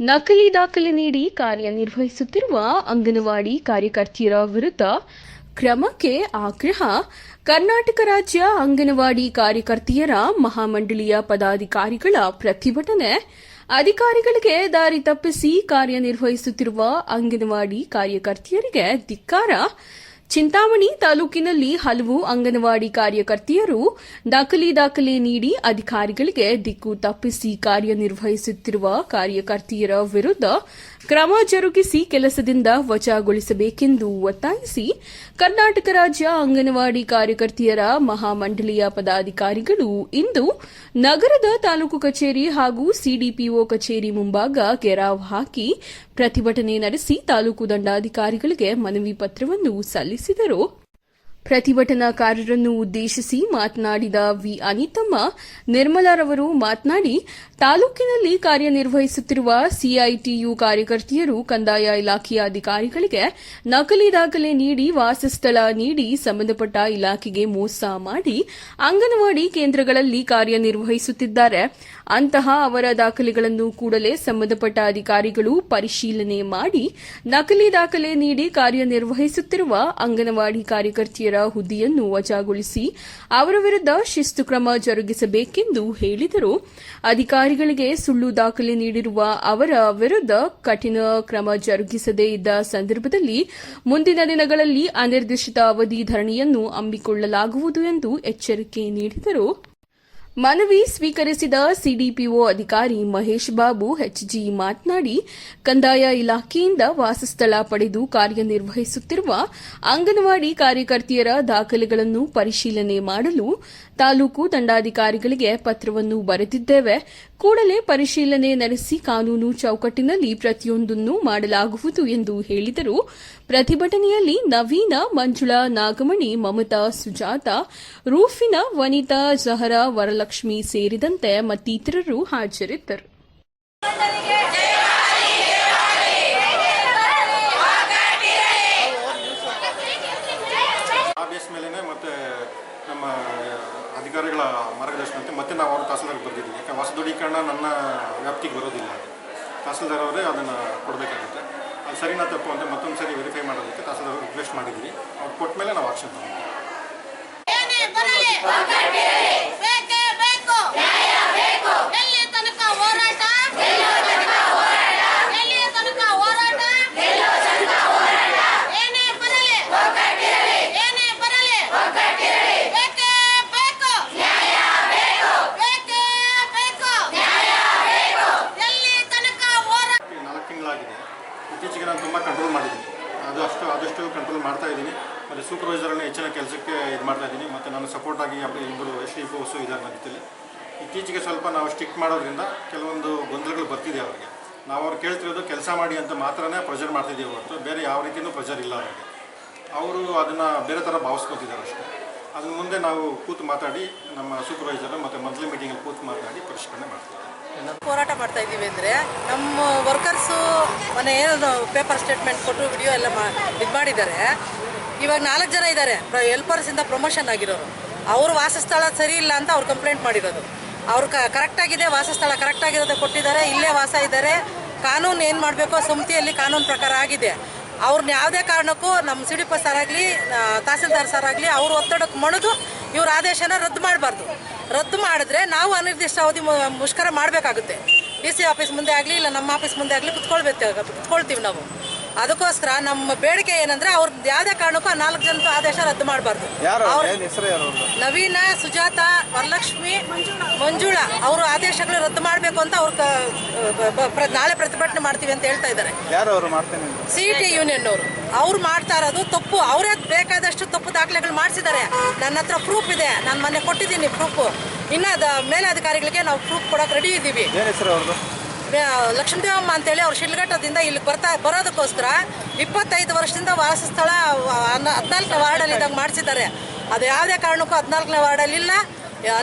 ನಕಲಿ ದಾಖಲೆ ನೀಡಿ ಕಾರ್ಯನಿರ್ವಹಿಸುತ್ತಿರುವ ಅಂಗನವಾಡಿ ಕಾರ್ಯಕರ್ತೆಯರ ವಿರುದ್ಧ ಕ್ರಮಕ್ಕೆ ಆಗ್ರಹ. ಕರ್ನಾಟಕ ರಾಜ್ಯ ಅಂಗನವಾಡಿ ಕಾರ್ಯಕರ್ತೆಯರ ಮಹಾಮಂಡಳಿಯ ಪದಾಧಿಕಾರಿಗಳ ಪ್ರತಿಭಟನೆ. ಅಧಿಕಾರಿಗಳಿಗೆ ದಾರಿ ತಪ್ಪಿಸಿ ಕಾರ್ಯನಿರ್ವಹಿಸುತ್ತಿರುವ ಅಂಗನವಾಡಿ ಕಾರ್ಯಕರ್ತೆಯರಿಗೆ ಧಿಕ್ಕಾರ. ಚಿಂತಾಮಣಿ ತಾಲೂಕಿನಲ್ಲಿ ಹಲವು ಅಂಗನವಾಡಿ ಕಾರ್ಯಕರ್ತೆಯರು ದಾಖಲೆ ದಾಖಲೆ ನೀಡಿ ಅಧಿಕಾರಿಗಳಿಗೆ ದಿಕ್ಕು ತಪ್ಪಿಸಿ ಕಾರ್ಯನಿರ್ವಹಿಸುತ್ತಿರುವ ಕಾರ್ಯಕರ್ತೆಯರ ವಿರುದ್ಧ ಕ್ರಮ ಜರುಗಿಸಿ ಕೆಲಸದಿಂದ ವಜಾಗೊಳಿಸಬೇಕೆಂದು ಒತ್ತಾಯಿಸಿ ಕರ್ನಾಟಕ ರಾಜ್ಯ ಅಂಗನವಾಡಿ ಕಾರ್ಯಕರ್ತೆಯರ ಮಹಾಮಂಡಳಿಯ ಪದಾಧಿಕಾರಿಗಳು ಇಂದು ನಗರದ ತಾಲೂಕು ಕಚೇರಿ ಹಾಗೂ ಸಿಡಿಪಿಒ ಕಚೇರಿ ಮುಂಭಾಗ ಕೆರಾವ್ ಹಾಕಿ ಪ್ರತಿಭಟನೆ ನಡೆಸಿ ತಾಲೂಕು ದಂಡಾಧಿಕಾರಿಗಳಿಗೆ ಮನವಿ ಪತ್ರವನ್ನು ಸಲ್ಲಿಸಿದರು. ಪ್ರತಿಭಟನಾಕಾರರನ್ನು ಉದ್ದೇಶಿಸಿ ಮಾತನಾಡಿದ ವಿ ಅನಿತಮ್ಮ ನಿರ್ಮಲಾರವರು ಮಾತನಾಡಿ, ತಾಲೂಕಿನಲ್ಲಿ ಕಾರ್ಯನಿರ್ವಹಿಸುತ್ತಿರುವ ಸಿಐಟಿಯು ಕಾರ್ಯಕರ್ತೆಯರು, ಕಂದಾಯ ಇಲಾಖೆಯ ಅಧಿಕಾರಿಗಳಿಗೆ ನಕಲಿ ದಾಖಲೆ ನೀಡಿ ವಾಸಸ್ಥಳ ನೀಡಿ ಸಂಬಂಧಪಟ್ಟ ಇಲಾಖೆಗೆ ಮೋಸ ಮಾಡಿ ಅಂಗನವಾಡಿ ಕೇಂದ್ರಗಳಲ್ಲಿ ಕಾರ್ಯನಿರ್ವಹಿಸುತ್ತಿದ್ದಾರೆ. ಅಂತಹ ಅವರ ದಾಖಲೆಗಳನ್ನು ಕೂಡಲೇ ಸಂಬಂಧಪಟ್ಟ ಅಧಿಕಾರಿಗಳು ಪರಿಶೀಲನೆ ಮಾಡಿ ನಕಲಿ ದಾಖಲೆ ನೀಡಿ ಕಾರ್ಯನಿರ್ವಹಿಸುತ್ತಿರುವ ಅಂಗನವಾಡಿ ಕಾರ್ಯಕರ್ತೆಯರ ಹುದ್ದೆಯನ್ನು ವಜಾಗೊಳಿಸಿ ಅವರ ವಿರುದ್ಧ ಶಿಸ್ತು ಕ್ರಮ ಜರುಗಿಸಬೇಕೆಂದು ಹೇಳಿದರು. ಅಧಿಕಾರಿಗಳಿಗೆ ಸುಳ್ಳು ದಾಖಲೆ ನೀಡಿರುವ ಅವರ ವಿರುದ್ಧ ಕಠಿಣ ಕ್ರಮ ಜರುಗಿಸದೇ ಇದ್ದ ಸಂದರ್ಭದಲ್ಲಿ ಮುಂದಿನ ದಿನಗಳಲ್ಲಿ ಅನಿರ್ದಿಷ್ಟ ಅವಧಿ ಧರಣಿಯನ್ನು ಹಮ್ಮಿಕೊಳ್ಳಲಾಗುವುದು ಎಂದು ಎಚ್ಚರಿಕೆ ನೀಡಿದರು. ಮನವಿ ಸ್ವೀಕರಿಸಿದ ಸಿಡಿಪಿಒ ಅಧಿಕಾರಿ ಮಹೇಶ್ ಬಾಬು ಎಚ್ಜಿ ಮಾತನಾಡಿ, ಕಂದಾಯ ಇಲಾಖೆಯಿಂದ ವಾಸಸ್ಥಳ ಪಡೆದು ಕಾರ್ಯನಿರ್ವಹಿಸುತ್ತಿರುವ ಅಂಗನವಾಡಿ ಕಾರ್ಯಕರ್ತೆಯರ ದಾಖಲೆಗಳನ್ನು ಪರಿಶೀಲನೆ ಮಾಡಲು ತಾಲೂಕು ದಂಡಾಧಿಕಾರಿಗಳಿಗೆ ಪತ್ರವನ್ನು ಬರೆದಿದ್ದೇವೆ. ಕೂಡಲೇ ಪರಿಶೀಲನೆ ನಡೆಸಿ ಕಾನೂನು ಚೌಕಟ್ಟಿನಲ್ಲಿ ಪ್ರತಿಯೊಂದನ್ನು ಮಾಡಲಾಗುವುದು ಎಂದು ಹೇಳಿದರು. ಪ್ರತಿಭಟನೆಯಲ್ಲಿ ನವೀನ, ಮಂಜುಳಾ, ನಾಗಮಣಿ, ಮಮತಾ, ಸುಜಾತ, ರೂಫಿನ, ವನಿತಾ, ಜಹರಾ, ವರಲಕ್ಷ್ಮಿ ಸೇರಿದಂತೆ ಮತ್ತಿತರರು ಹಾಜರಿದ್ದರು. ನಮ್ಮ ಅಧಿಕಾರಿಗಳ ಮಾರ್ಗದರ್ಶನಂತೆ ಮತ್ತೆ ನಾವು ಅವರು ತಹಸೀಲ್ದಾರ್ಗೆ ಬರ್ತಿದ್ದೀವಿ ಯಾಕೆ ಹೊಸ ದೃಢೀಕರಣ ನನ್ನ ವ್ಯಾಪ್ತಿಗೆ ಬರೋದಿಲ್ಲ. ತಹಸೀಲ್ದಾರ್ ಅವರೇ ಅದನ್ನು ಕೊಡಬೇಕಾಗುತ್ತೆ. ಅದು ಸರಿನಾ ತಪ್ಪು ಅಂತ ಮತ್ತೊಂದು ಸರಿ ವೆರಿಫೈ ಮಾಡೋದಕ್ಕೆ ತಹಸೀಲ್ದಾರ್ ರಿಕ್ವೆಸ್ಟ್ ಮಾಡಿದ್ದೀವಿ. ಅವ್ರು ಕೊಟ್ಟ ಮೇಲೆ ನಾವು ಆಕ್ಷನ್ ತಗೊಂಡು ಏನೇ ಬರಲಿ ಬೇಕೇ ಬೇಕು ಎಲ್ಲಿ ತನಕ ಹೋರಾಟ ಎಲ್ಲಿಯ ತನಕ ಹೋರಾಟ ಏನೇ ಬರಲಿ ಏನೇ ಬರಲಿ ಬೇಕೇ ಬೇಕು ಬೇಕೇ ಬೇಕು ಎಲ್ಲಿ ತನಕ ಹೋರಾಟ ಈ ನಾಲ್ಕು ತಿಂಗಳಾಗಿದೆ ಇತ್ತೀಚೆಗೆ ನಾನು ತುಂಬ ಕಂಟ್ರೋಲ್ ಮಾಡಿದ್ದೀನಿ. ಅದು ಅಷ್ಟು, ಆದಷ್ಟು ಕಂಟ್ರೋಲ್ ಮಾಡ್ತಾ ಇದ್ದೀನಿ. ಮತ್ತು ಸೂಪರ್ವೈಸರನ್ನು ಹೆಚ್ಚಿನ ಕೆಲಸಕ್ಕೆ ಇದು ಮಾಡ್ತಾ ಇದ್ದೀನಿ. ಮತ್ತು ನಾನು ಸಪೋರ್ಟ್ ಆಗಿ ಅಬ್ಬ- ಇಬ್ಬರು ಎಸ್ ಡಿ ಪೋಸು ಇದ್ದಾರೆ ನನ್ನ ಇತ್ತೀಚೆಗೆ ಸ್ವಲ್ಪ ನಾವು ಸ್ಟಿಕ್ ಮಾಡೋದ್ರಿಂದ ಕೆಲವೊಂದು ಗೊಂದಲಗಳು ಬರ್ತಿದೆ ಅವರಿಗೆ. ನಾವು ಅವ್ರು ಕೇಳ್ತಿರೋದು ಕೆಲಸ ಮಾಡಿ ಅಂತ ಮಾತ್ರನೇ ಪ್ರೆಷರ್ ಮಾಡ್ತಿದ್ದೀವಿ ಹೊರತು. ಬೇರೆ ಯಾವ ರೀತಿಯೂ ಪ್ರೆಷರ್ ಇಲ್ಲ ಅವರಿಗೆ. ಅವರು ಅದನ್ನು ಬೇರೆ ಥರ ಭಾವಿಸ್ಕೊತಿದ್ದಾರೆ ಅಷ್ಟೇ. ಅದ್ರ ಮುಂದೆ ನಾವು ಕೂತು ಮಾತಾಡಿ, ನಮ್ಮ ಸೂಪರ್ವೈಸರ್ ಮತ್ತು ಮಂತ್ಲಿ ಮೀಟಿಂಗಲ್ಲಿ ಕೂತು ಮಾತಾಡಿ ಪರಿಷ್ಕರಣೆ ಮಾಡ್ತೀವಿ. ಹೋರಾಟ ಮಾಡ್ತಾ ಇದ್ದೀವಿ ಅಂದರೆ ನಮ್ಮ ವರ್ಕರ್ಸು ಮನೆ ಏನು ಪೇಪರ್ ಸ್ಟೇಟ್ಮೆಂಟ್ ಕೊಟ್ಟು ವಿಡಿಯೋ ಎಲ್ಲ ಮಾ ಇದು ಮಾಡಿದ್ದಾರೆ. ಇವಾಗ ನಾಲ್ಕು ಜನ ಇದ್ದಾರೆ. ಹೆಲ್ಪರ್ಸಿಂದ ಪ್ರಮೋಷನ್ ಆಗಿರೋರು. ಅವ್ರ ವಾಸಸ್ಥಳ ಸರಿ ಇಲ್ಲ ಅಂತ ಅವ್ರು ಕಂಪ್ಲೇಂಟ್ ಮಾಡಿರೋದು. ಅವ್ರು ಕರೆಕ್ಟ್ ಕರೆಕ್ಟಾಗಿದೆ ವಾಸಸ್ಥಳ ಕರೆಕ್ಟಾಗಿರೋದೇ ಕೊಟ್ಟಿದ್ದಾರೆ, ಇಲ್ಲೇ ವಾಸ ಇದ್ದಾರೆ. ಕಾನೂನು ಏನು ಮಾಡಬೇಕೋ, ಸಮಿತಿಯಲ್ಲಿ ಕಾನೂನು ಪ್ರಕಾರ ಆಗಿದೆ. ಅವ್ರನ್ನ ಯಾವುದೇ ಕಾರಣಕ್ಕೂ ನಮ್ಮ ಸಿಡಿಪ ಸರ್ ಆಗಲಿ ತಹಸೀಲ್ದಾರ್ ಸರ್ ಆಗಲಿ ಅವ್ರ ಒತ್ತಡಕ್ಕೆ ಮಣಿದು ಇವ್ರ ಆದೇಶನ ರದ್ದು ಮಾಡಬಾರ್ದು. ರದ್ದು ಮಾಡಿದ್ರೆ ನಾವು ಅನಿರ್ದಿಷ್ಟ ಅವಧಿ ಮುಷ್ಕರ ಮಾಡಬೇಕಾಗುತ್ತೆ. ಡಿ ಸಿ ಆಫೀಸ್ ಮುಂದೆ ಆಗಲಿ, ಇಲ್ಲ ನಮ್ಮ ಆಫೀಸ್ ಮುಂದೆ ಆಗಲಿ ಕುತ್ಕೊಳ್ಬೇಕು, ಕುತ್ಕೊಳ್ತೀವಿ ನಾವು. ಅದಕ್ಕೋಸ್ಕರ ನಮ್ಮ ಬೇಡಿಕೆ ಏನಂದ್ರೆ ಅವ್ರ ಯಾವುದೇ ಕಾರಣಕ್ಕೂ ಆ ನಾಲ್ಕು ಜನಕ್ಕೂ ಆದೇಶ ರದ್ದು ಮಾಡಬಾರ್ದು. ನವೀನ ಸುಜಾತ ವರಲಕ್ಷ್ಮಿ ಮಂಜುಳಾ ಅವರು ಆದೇಶಗಳು ರದ್ದು ಮಾಡಬೇಕು ಅಂತ ಅವ್ರ ನಾಳೆ ಪ್ರತಿಭಟನೆ ಮಾಡ್ತೀವಿ ಅಂತ ಹೇಳ್ತಾ ಇದ್ದಾರೆ. ಯಾರು ಅವರು ಮಾಡ್ತೇನೆ ಸಿ ಟಿ ಯೂನಿಯನ್ ಅವರು. ಅವ್ರು ಮಾಡ್ತಾ ಇರೋದು ತಪ್ಪು. ಅವರೇ ಬೇಕಾದಷ್ಟು ತಪ್ಪು ದಾಖಲೆಗಳು ಮಾಡಿಸಿದ್ದಾರೆ. ನನ್ನ ಹತ್ರ ಪ್ರೂಫ್ ಇದೆ. ನಾನು ಮೊನ್ನೆ ಕೊಟ್ಟಿದ್ದೀನಿ ಪ್ರೂಫ್ ಇನ್ನು ಮೇಲಧಿಕಾರಿಗಳಿಗೆ ನಾವು ಪ್ರೂಫ್ ಕೊಡೋಕೆ ರೆಡಿ ಇದ್ದೀವಿ. ಲಕ್ಷ್ಮೀದೇವಮ್ಮ ಅಂತೇಳಿ ಅವ್ರು ಶಿಲ್ಘಟ್ಟದಿಂದ ಇಲ್ಲಿ ಬರ್ತಾ ಬರೋದಕ್ಕೋಸ್ಕರ ಇಪ್ಪತ್ತೈದು ವರ್ಷದಿಂದ ವಾಸಸ್ಥಳ ಹದಿನಾಲ್ಕನೇ ವಾರ್ಡಲ್ಲಿ ಇದ್ದಾಗ ಮಾಡಿಸಿದ್ದಾರೆ. ಅದು ಯಾವುದೇ ಕಾರಣಕ್ಕೂ ಹದಿನಾಲ್ಕನೇ ವಾರ್ಡಲ್ಲಿ ಇಲ್ಲ.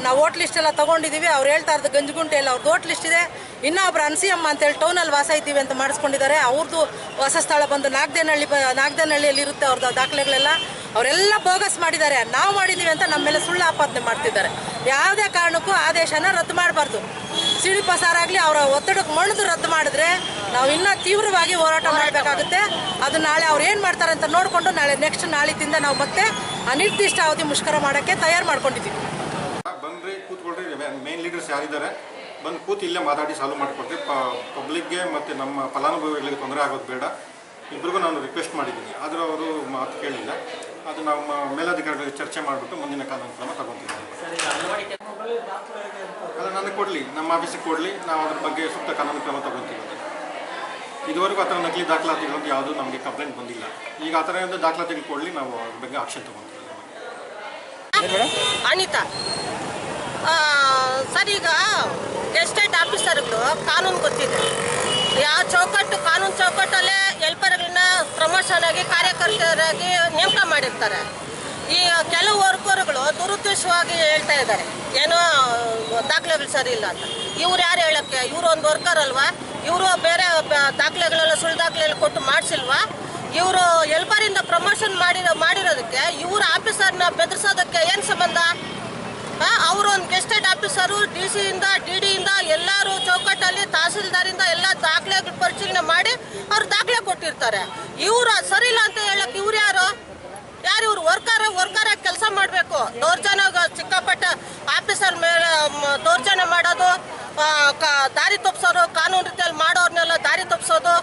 ನಾವು ಓಟ್ ಲಿಸ್ಟ್ ಎಲ್ಲ ತೊಗೊಂಡಿದ್ದೀವಿ. ಅವ್ರು ಹೇಳ್ತಾ ಇರೋದು ಗಂಜಗುಂಟೆ ಎಲ್ಲ ಅವ್ರದ್ದು ಓಟ್ ಲಿಸ್ಟ್ ಇದೆ. ಇನ್ನೊಬ್ರು ಅನ್ಸಿಯಮ್ಮ ಅಂತೇಳಿ ಟೌನಲ್ಲಿ ವಾಸ ಇದ್ದೀವಿ ಅಂತ ಮಾಡಿಸ್ಕೊಂಡಿದ್ದಾರೆ. ಅವ್ರದ್ದು ವಾಸಸ್ಥಳ ಬಂದು ನಾಗದೇನಹಳ್ಳಿ ನಾಗದೇನಹಳ್ಳಿಯಲ್ಲಿ ಇರುತ್ತೆ ಅವ್ರದ್ದು ದಾಖಲೆಗಳೆಲ್ಲ. ಅವರೆಲ್ಲ ಬೋಗಸ್ ಮಾಡಿದ್ದಾರೆ. ನಾವು ಮಾಡಿದ್ದೀವಿ ಅಂತ ನಮ್ಮ ಮೇಲೆ ಸುಳ್ಳು ಆಪಾದನೆ ಮಾಡ್ತಿದ್ದಾರೆ. ಯಾವುದೇ ಕಾರಣಕ್ಕೂ ಆದೇಶನ ರದ್ದು ಮಾಡಬಾರ್ದು. ಸಿಡಿ ಪಸಾರಾಗಲಿ ಅವರ ಒತ್ತಡಕ್ಕೆ ಮಣಿದು ರದ್ದು ಮಾಡಿದ್ರೆ ನಾವು ಇನ್ನೂ ತೀವ್ರವಾಗಿ ಹೋರಾಟ ಮಾಡಬೇಕಾಗುತ್ತೆ. ಅದು ನಾಳೆ ಅವ್ರು ಏನು ಮಾಡ್ತಾರೆ ಅಂತ ನೋಡಿಕೊಂಡು ನಾಳೆ ನೆಕ್ಸ್ಟ್ ನಾಳಿದ್ದಿಂದ ನಾವು ಮತ್ತೆ ಅನಿರ್ದಿಷ್ಟ ಅವಧಿ ಮುಷ್ಕರ ಮಾಡೋಕ್ಕೆ ತಯಾರು ಮಾಡ್ಕೊಂಡಿದ್ದೀವಿ. ಬಂದ್ರಿ, ಕೂತ್ಕೊಳ್ರಿ. ಮೇನ್ ಲೀಡರ್ಸ್ ಯಾರಿದ್ದಾರೆ? ಬಂದು ಕೂತು ಇಲ್ಲೇ ಮಾತಾಡಿ ಸಾಲ್ವ್ ಮಾಡಿಕೊಡ್ರಿ. ಪಬ್ಲಿಕ್ಗೆ ಮತ್ತು ನಮ್ಮ ಫಲಾನುಭವಿಗಳಿಗೆ ತೊಂದರೆ ಆಗೋದು ಬೇಡ. ಇಬ್ರಿಗೂ ನಾನು ರಿಕ್ವೆಸ್ಟ್ ಮಾಡಿದ್ದೀನಿ. ಆದರೂ ಅವರು ಮಾತು ಕೇಳಿಲ್ಲ. ಅದು ನಾವು ಮೇಲಾಧಿಕಾರಿಗಳಿಗೆ ಚರ್ಚೆ ಮಾಡಿಬಿಟ್ಟು ಮುಂದಿನ ಕಾನೂನು ಕ್ರಮ ತಗೊತೀವಿ ಅದು ನನಗೆ ಕೊಡಲಿ ನಮ್ಮ ಆಫೀಸಿಗೆ ಕೊಡಲಿ ನಾವು ಅದ್ರ ಬಗ್ಗೆ ಸೂಕ್ತ ಕಾನೂನು ಕ್ರಮ ತಗೊತೀವಿ. ಇದುವರೆಗೂ ಆ ಥರ ನಕಲಿ ದಾಖಲಾತಿಗಳು ಯಾವುದು ಯಾವುದೂ ನಮಗೆ ಕಂಪ್ಲೇಂಟ್ ಬಂದಿಲ್ಲ. ಈಗ ಆ ಥರ ಏನಾದ್ರು ದಾಖಲಾತಿಗಳು ಕೊಡಲಿ ನಾವು ಅದ್ರ ಬಗ್ಗೆ ಆಕ್ಷನ್ ತಗೊತೀವಿ. ಅನಿತಾ ಸರ್ ಈಗ ಎಸ್ಟೇಟ್ ಆಫೀಸರ್ಗಳು ಕಾನೂನು ಗೊತ್ತಿದೆ. ಯಾವ ಚೌಕಟ್ಟು ಕಾನೂನು ಚೌಕಟ್ಟಲ್ಲೇ ಎಲ್ಪರ್ಗಳನ್ನ ಪ್ರಮೋಷನ್ ಆಗಿ ಕಾರ್ಯಕರ್ತರಾಗಿ ನೇಮಕ ಮಾಡಿರ್ತಾರೆ. ಈ ಕೆಲವು ವರ್ಕರ್ಗಳು ದುರುದ್ದೇಶವಾಗಿ ಹೇಳ್ತಾ ಇದ್ದಾರೆ. ಏನೋ ದಾಖಲೆಗಳು ಸರಿ ಇಲ್ಲ ಅಂತ. ಇವ್ರು ಯಾರು ಹೇಳಕ್ಕೆ? ಇವರು ಒಂದು ವರ್ಕರ್ ಅಲ್ವಾ? ಇವರು ಬೇರೆ ದಾಖಲೆಗಳೆಲ್ಲ ಸುಳ್ಳು ದಾಖಲೆಗಳು ಕೊಟ್ಟು ಮಾಡಿಸಿಲ್ವಾ? ಇವರು ಎಲ್ಪರಿಂದ ಪ್ರಮೋಷನ್ ಮಾಡಿರೋ ಮಾಡಿರೋದಕ್ಕೆ ಇವ್ರ ಆಫೀಸರ್ನ ಬೆದರ್ಸೋದಕ್ಕೆ ಏನು ಅವರು ಒಂದು ಗೆಸ್ಟೆಡ್ ಆಫೀಸರು ಡಿ ಸಿಯಿಂದ ಡಿ ಡಿಯಿಂದ ಎಲ್ಲರೂ ಚೌಕಟ್ಟಲ್ಲಿ ತಹಸೀಲ್ದಾರಿಂದ ಎಲ್ಲ ದಾಖಲೆ ಪರಿಶೀಲನೆ ಮಾಡಿ ಅವ್ರು ದಾಖಲೆ ಕೊಟ್ಟಿರ್ತಾರೆ. ಇವರು ಸರಿ ಇಲ್ಲ ಅಂತ ಹೇಳಕ್ ಇವ್ರು ಯಾರು? ಯಾರು ಇವ್ರು? ವರ್ಕರ್ ವರ್ಕರ್ ಕೆಲಸ ಮಾಡಬೇಕು. ದೌರ್ಜನ್ಯ ಚಿಕ್ಕಪಟ್ಟ ಆಫೀಸರ್ ಮೇಲೆ ದೌರ್ಜನ ದೌರ್ಜನ್ಯ ಮಾಡೋದು ದಾರಿ ತಪ್ಪಿಸೋದು ಕಾನೂನು ರೀತಿಯಲ್ಲಿ ಮಾಡೋರ್ನೆಲ್ಲ ದಾರಿ ತಪ್ಪಿಸೋದು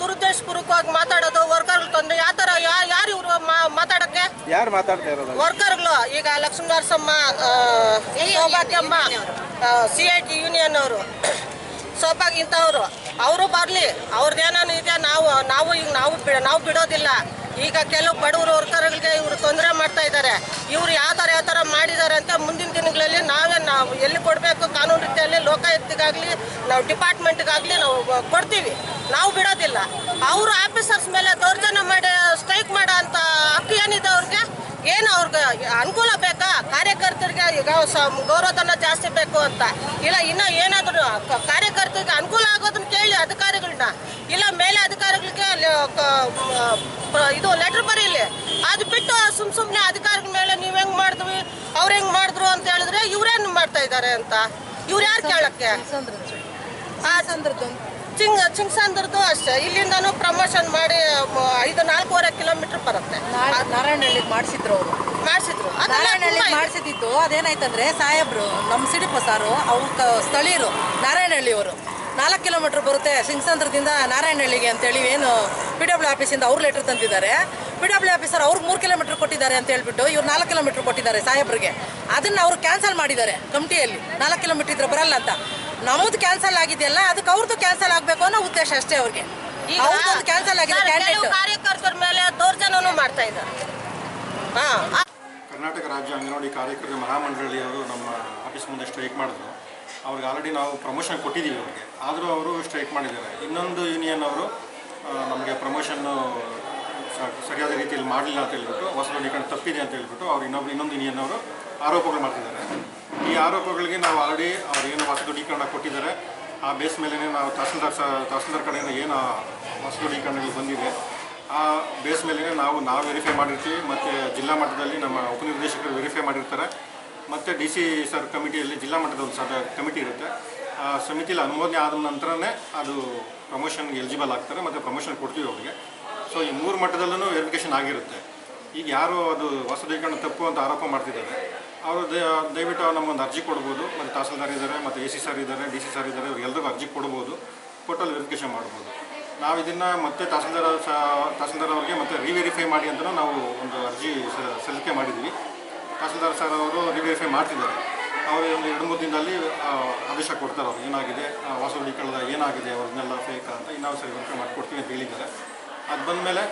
ದುರುದ್ದೇಶಪೂರ್ವಕವಾಗಿ ಮಾತಾಡೋದು ವರ್ಕರ್ಗಳು ತೊಂದರೆ ಯಾವ ಥರ ಯಾರು ಇವರು ಮಾತಾಡೋಕ್ಕೆ ಯಾರು ಮಾತಾಡ್ತಾ ಇರೋದು? ವರ್ಕರ್ಗಳು, ಈಗ Lakshmi Narasamma Saubhagyamma C I T union ಅವರು ಸೌಭಾಗ್ಯ ಇಂಥವ್ರು, ಅವರು ಬರಲಿ ಅವ್ರದ್ದೇನೇನು ಇದೆ, ನಾವು ನಾವು ಈಗ ನಾವು ನಾವು ಬಿಡೋದಿಲ್ಲ. ಈಗ ಕೆಲವು ಬಡವರು ವರ್ಕರ್ಗಳಿಗೆ ಇವರು ತೊಂದರೆ ಮಾಡ್ತಾ ಇದ್ದಾರೆ. ಇವರು ಯಾವ ಥರ ಯಾವ ಥರ ಮಾಡಿದ್ದಾರೆ ಅಂತ ಮುಂದಿನ ದಿನಗಳಲ್ಲಿ ನಾವೇ ನಾವು ಎಲ್ಲಿ ಕೊಡಬೇಕು, ಕಾನೂನು ರೀತಿಯಲ್ಲಿ ಲೋಕಾಯುಕ್ತಿಗಾಗಲಿ, ನಾವು ಡಿಪಾರ್ಟ್ಮೆಂಟ್ಗಾಗಲಿ ನಾವು ಕೊಡ್ತೀವಿ. ನಾವು ಬಿಡೋದಿಲ್ಲ. ಅವರು ಆಫೀಸರ್ಸ್ ಮೇಲೆ ದೌರ್ಜನ್ಯ ಮಾಡಿ ಸ್ಟ್ರೈಕ್ ಮಾಡೋ ಅಂತ ಹಕ್ಕು ಏನಿದೆ ಅವ್ರಿಗೆ? ಏನು ಅವ್ರಿಗೆ ಅನುಕೂಲ ಬೇಕಾ? ಕಾರ್ಯಕರ್ತರಿಗೆ ಈಗ ಗೌರವಧನ ಜಾಸ್ತಿ ಬೇಕು ಅಂತ. ಇಲ್ಲ ಇನ್ನ ಏನಾದರೂ ಕಾರ್ಯಕರ್ತರಿಗೆ ಅನುಕೂಲ ಆಗೋದನ್ನ ಕೇಳಿ ಅಧಿಕಾರಿಗಳನ್ನ ಇಲ್ಲ ಮೇಲೆ ಅಧಿಕಾರಿಗಳಿಗೆ ಇದು ಲೆಟರ್ ಬರೀಲಿ. ಅದು ಬಿಟ್ಟು ಸುಮ್ ಸುಮ್ಮನೆ ಅಧಿಕಾರಿಗಳ ಮೇಲೆ ನೀವು ಹೆಂಗ್ ಮಾಡಿದ್ವಿ ಅವ್ರು ಹೆಂಗ್ ಮಾಡಿದ್ರು ಅಂತ ಹೇಳಿದ್ರೆ ಇವ್ರೇನು ಮಾಡ್ತಾ ಇದ್ದಾರೆ ಅಂತ. ಇವ್ರು ಯಾರು ಕೇಳಕ್ಕೆ? ಚಿಂಗ್ ಚಿಂಗ್ಸಂದ್ರದ್ದು ಅಷ್ಟೇ. ಇಲ್ಲಿಂದನೂ ಪ್ರಮೋಷನ್ ಮಾಡಿ ಐದು ನಾಲ್ಕೂವರೆ ಕಿಲೋಮೀಟರ್ ಬರುತ್ತೆ. ನಾರಾಯಣಹಳ್ಳಿ ಮಾಡಿಸಿದ್ರು ಅವರು. ಮಾಡಿಸಿದ್ರು. ನಾರಾಯಣಹಳ್ಳಿ. ಮಾಡಿಸಿದ್ದು. ಅದೇನಾಯ್ತಂದ್ರೆ ಸಾಹೇಬ್ರು ನಮ್ಮ ಸಿಡಿ ಪಸಾರು ಅವ್ರ ಸ್ಥಳೀಯರು ನಾರಾಯಣಹಳ್ಳಿಯವರು ನಾಲ್ಕು ಕಿಲೋಮೀಟರ್ ಬರುತ್ತೆ ಸಿಂಗ್ಸಂದ್ರದಿಂದ ನಾರಾಯಣಹಳ್ಳಿಗೆ ಅಂತೇಳಿ ಏನು ಪಿ ಡಬ್ಲ್ಯೂ ಆಫೀಸಿಂದ ಅವ್ರು ಲೆಟರ್ ತಂದಿದ್ದಾರೆ. ಪಿ ಡಬ್ಲ್ಯೂ ಆಫೀಸರ್ ಅವ್ರು ಮೂರು ಕಿಲೋಮೀಟರ್ ಕೊಟ್ಟಿದ್ದಾರೆ ಅಂತ ಹೇಳ್ಬಿಟ್ಟು ಇವ್ರು ನಾಲ್ಕು ಕಿಲೋಮೀಟರ್ ಕೊಟ್ಟಿದ್ದಾರೆ ಸಾಹೇಬ್ರಿಗೆ. ಅದನ್ನು ಅವರು ಕ್ಯಾನ್ಸಲ್ ಮಾಡಿದ್ದಾರೆ ಕಮಿಟಿಯಲ್ಲಿ. ನಾಲ್ಕು ಕಿಲೋಮೀಟರ್ ಇದ್ರೆ ಬರಲ್ಲ ಅಂತ. ನಮ್ಮದು ಕ್ಯಾನ್ಸಲ್ ಆಗಿದೆಯಲ್ಲ ಅದಕ್ಕೆ ಅವ್ರದ್ದು ಕ್ಯಾನ್ಸಲ್ ಆಗಬೇಕು ಅನ್ನೋ ಉದ್ದೇಶ ಅಷ್ಟೇ ಅವ್ರಿಗೆ. ಅವ್ರದ್ದು ಕ್ಯಾನ್ಸಲ್ ಆಗಿದೆ ಕ್ಯಾಂಡಿಡೇಟ್ ಕಾರ್ಯಕರ್ತರ ಮೇಲೆ ದೌರ್ಜನ್ಯನೂ ಮಾಡ್ತಾ ಇದ್ದಾರೆ. ಹಾ. ಕರ್ನಾಟಕ ರಾಜ್ಯ ಅಂಗನವಾಡಿ ಕಾರ್ಯಕರ್ತರ ಮಹಾಮಂಡಳಿಯವರು ನಮ್ಮ ಆಫೀಸ್ ಮುಂದೆ ಸ್ಟ್ರೈಕ್ ಮಾಡಿದ್ರು. ಅವ್ರಿಗೆ ಆಲ್ರೆಡಿ ನಾವು ಪ್ರಮೋಷನ್ ಕೊಟ್ಟಿದ್ದೀವಿ ಅವ್ರಿಗೆ. ಆದರೂ ಅವರು ಸ್ಟ್ರೈಕ್ ಮಾಡಿದ್ದಾರೆ. ಇನ್ನೊಂದು ಯೂನಿಯನ್ ಅವರು ನಮಗೆ ಪ್ರಮೋಷನ್ನು ಸರಿಯಾದ ರೀತಿಯಲ್ಲಿ ಮಾಡಲಿಲ್ಲ ಅಂತ ಹೇಳ್ಬಿಟ್ಟು ಹೊಸ ಕಡೆ ತಪ್ಪಿದೆ ಅಂತ ಹೇಳ್ಬಿಟ್ಟು ಅವ್ರು ಇನ್ನೊಬ್ರು ಇನ್ನೊಂದು ಯೂನಿಯನ್ ಅವರು ಆರೋಪಗಳು ಮಾಡ್ತಿದ್ದಾರೆ. ಈ ಆರೋಪಗಳಿಗೆ ನಾವು ಆಲ್ರೆಡಿ ಅವ್ರು ಏನು ಕೊಟ್ಟಿದ್ದಾರೆ. ಆ ಬೇಸ್ ಮೇಲೇ ನಾವು ತಹಸೀಲ್ದಾರ್ ಸ ತಹಸೀಲ್ದಾರ್ ಕಡೆಯಿಂದ ಏನು ದೃಢೀಕರಣಗಳು ಬಂದಿದೆ ಆ ಬೇಸ್ ಮೇಲೇ ನಾವು ನಾವು ವೆರಿಫೈ ಮಾಡಿರ್ತೀವಿ ಮತ್ತು ಜಿಲ್ಲಾ ಮಟ್ಟದಲ್ಲಿ ನಮ್ಮ ಉಪನಿರ್ದೇಶಕರು ವೆರಿಫೈ ಮಾಡಿರ್ತಾರೆ. ಮತ್ತು ಡಿ ಸಿ ಸರ್ ಕಮಿಟಿಯಲ್ಲಿ ಜಿಲ್ಲಾ ಮಟ್ಟದ ಒಂದು ಸಭೆ, ಕಮಿಟಿ ಇರುತ್ತೆ. ಆ ಸಮಿತಿಲಿ ಅನುಮೋದನೆ ಆದ ನಂತರನೇ ಅದು ಪ್ರಮೋಷನ್ಗೆ ಎಲಿಜಿಬಲ್ ಆಗ್ತಾರೆ ಮತ್ತು ಪ್ರಮೋಷನ್ ಕೊಡ್ತೀವಿ ಅವರಿಗೆ. ಸೊ ಈ ಮೂರು ಮಟ್ಟದಲ್ಲೂ ವೆರಿಫಿಕೇಷನ್ ಆಗಿರುತ್ತೆ. ಈಗ ಯಾರು ಅದು ಹೊಸದೀಕರಣ ತಪ್ಪು ಅಂತ ಆರೋಪ ಮಾಡ್ತಿದ್ದಾರೆ ಅವರು ದಯವಿಟ್ಟು ನಮ್ಮೊಂದು ಅರ್ಜಿ ಕೊಡ್ಬೋದು. ಮತ್ತು ತಹಸೀಲ್ದಾರ್ ಇದ್ದಾರೆ ಮತ್ತು ಎ ಸಿ ಸರ್ ಇದ್ದಾರೆ ಡಿ ಸಿ ಸರ್ ಇದ್ದಾರೆ ಎಲ್ಲರಿಗೂ ಅರ್ಜಿ ಕೊಡ್ಬೋದು. ಕೊಟ್ಟಲ್ಲಿ ವೆರಿಫಿಕೇಷನ್ ಮಾಡ್ಬೋದು. ನಾವು ಇದನ್ನು ಮತ್ತೆ ತಹಸೀಲ್ದಾರ್ ತಹಸೀಲ್ದಾರ್ ಅವರಿಗೆ ಮತ್ತೆ ರಿವೆರಿಫೈ ಮಾಡಿ ಅಂತಲೂ ನಾವು ಒಂದು ಅರ್ಜಿ ಸಲ್ಲಿಕೆ ಮಾಡಿದ್ವಿ. ತಹಸೀಲ್ದಾರ್ ಸರ್ ಅವರು ರಿವೆರಿಫೈ ಮಾಡ್ತಿದ್ದಾರೆ. ಅವರು ಒಂದು ಎರಡು ಮೂರು ದಿನದಲ್ಲಿ ಆದೇಶ ಕೊಡ್ತಾರೆ ಅವ್ರು ಏನಾಗಿದೆ ಆ, ಕಳೆದ ಏನಾಗಿದೆ ಅವ್ರನ್ನೆಲ್ಲ ಫೇಕ್ ಅಂತ ಇನ್ನೂ ಸರಿ ವೆರಿಫೈ ಮಾಡಿಕೊಡ್ತೀವಿ ಅಂತ ಹೇಳಿದ್ದಾರೆ. ಅದು ಬಂದಮೇಲೆ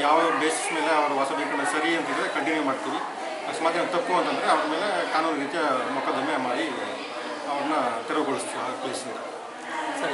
ಯಾವ ಬೇಸಿಸ್ ಮೇಲೆ ಅವರು ಹುಡುಕಣ ಸರಿ ಅಂತಿದ್ರೆ ಕಂಟಿನ್ಯೂ ಮಾಡ್ತೀವಿ. ಅಕಸ್ಮಾತ್ ಏನು ತಪ್ಪು ಅಂತಂದರೆ ಅವ್ರ ಮೇಲೆ ಕಾನೂನು ರೀತಿಯ ಮೊಕದ್ದಮೆ ಮಾಡಿ ಅವ್ರನ್ನ ತೆರವುಗೊಳಿಸ್ತೀವಿ ಆ ಪ್ಲೇಸಿಂದ